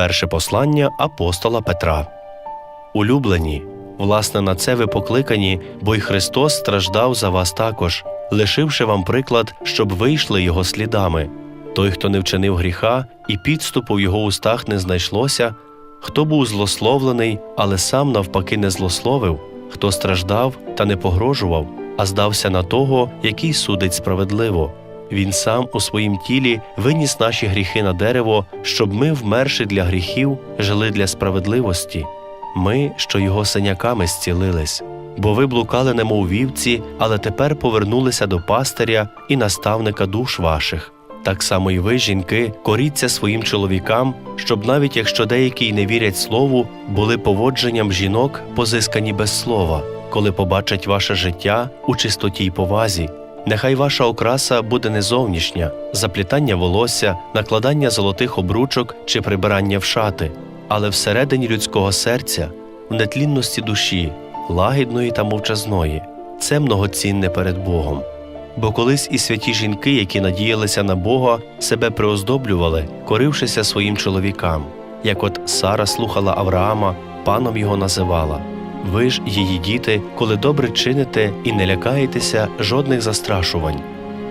Перше послання апостола Петра. Улюблені, власне, на це ви покликані, бо й Христос страждав за вас також, лишивши вам приклад, щоб ви йшли його слідами. Той, хто не вчинив гріха, і підступу в його устах не знайшлося, хто був злословлений, але сам навпаки не злословив, хто страждав та не погрожував, а здався на того, який судить справедливо. Він сам у своїм тілі виніс наші гріхи на дерево, щоб ми, вмерши для гріхів, жили для справедливості. Ми, що його синяками зцілились. Бо ви блукали немов вівці, але тепер повернулися до пастиря і наставника душ ваших. Так само і ви, жінки, коріться своїм чоловікам, щоб навіть якщо деякі й не вірять слову, були поводженням жінок, позискані без слова, коли побачать ваше життя у чистоті й повазі. Нехай ваша окраса буде не зовнішня, заплітання волосся, накладання золотих обручок чи прибирання в шати, але всередині людського серця, в нетлінності душі, лагідної та мовчазної, це многоцінне перед Богом. Бо колись і святі жінки, які надіялися на Бога, себе приоздоблювали, корившися своїм чоловікам, як от Сара слухала Авраама, паном його називала. Ви ж, її діти, коли добре чините і не лякаєтеся жодних застрашувань.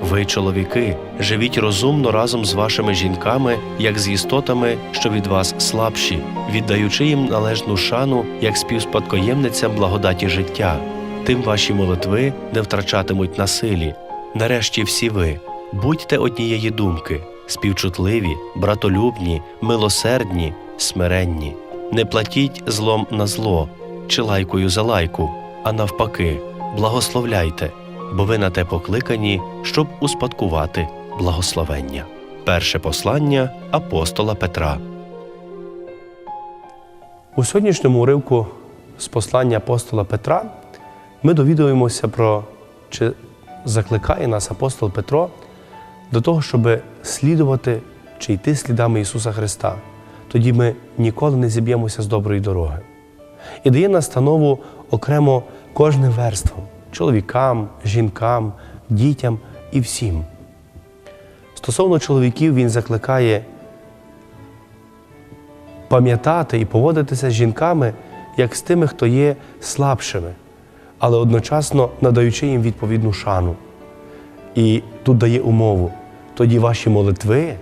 Ви, чоловіки, живіть розумно разом з вашими жінками, як з істотами, що від вас слабші, віддаючи їм належну шану, як співспадкоємницям благодаті життя. Тим ваші молитви не втрачатимуть на силі. Нарешті всі ви, будьте однієї думки, співчутливі, братолюбні, милосердні, смиренні. Не платіть злом на зло чи лайкою за лайку, а навпаки, благословляйте, бо ви на те покликані, щоб успадкувати благословення. Перше послання апостола Петра. У сьогоднішньому уривку з послання апостола Петра ми довідуємося про чи закликає нас апостол Петро до того, щоб слідувати чи йти слідами Ісуса Христа. Тоді ми ніколи не зіб'ємося з доброї дороги. І дає настанову окремо кожним верствам чоловікам, жінкам, дітям і всім. Стосовно чоловіків, він закликає пам'ятати і поводитися з жінками, як з тими, хто є слабшими, але одночасно надаючи їм відповідну шану. І тут дає умову: тоді ваші молитви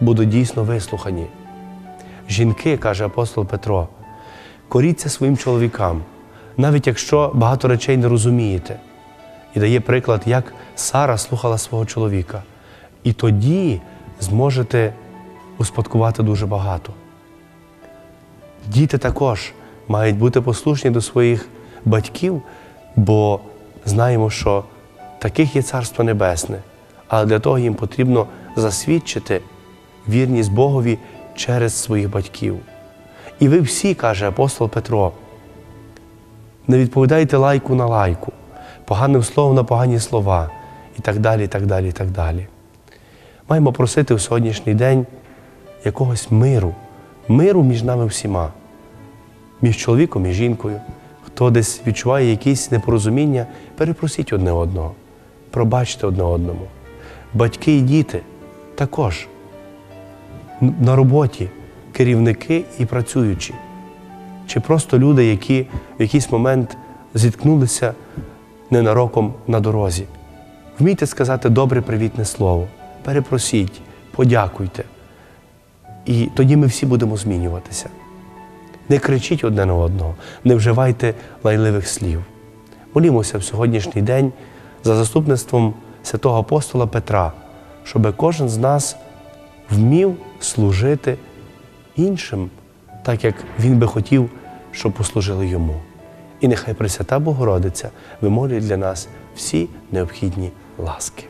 будуть дійсно вислухані. Жінки, каже апостол Петро, коріться своїм чоловікам, навіть якщо багато речей не розумієте. І дає приклад, як Сара слухала свого чоловіка. І тоді зможете успадкувати дуже багато. Діти також мають бути послушні до своїх батьків, бо знаємо, що таких є Царство Небесне, але для того їм потрібно засвідчити вірність Богові через своїх батьків. І ви всі, каже апостол Петро, не відповідайте лайку на лайку, поганим словом на погані слова і так далі, і так далі, і так далі. Маємо просити в сьогоднішній день якогось миру, миру між нами всіма, між чоловіком і жінкою. Хто десь відчуває якісь непорозуміння, перепросіть одне одного, пробачте одне одному. Батьки і діти також на роботі, керівники і працюючі, чи просто люди, які в якийсь момент зіткнулися ненароком на дорозі. Вмійте сказати добре привітне слово, перепросіть, подякуйте. І тоді ми всі будемо змінюватися. Не кричіть одне на одного, не вживайте лайливих слів. Молімося в сьогоднішній день за заступництвом святого апостола Петра, щоб кожен з нас вмів служити іншим, так як він би хотів, щоб послужили йому. І нехай Пресвята Богородиця вимолює для нас всі необхідні ласки.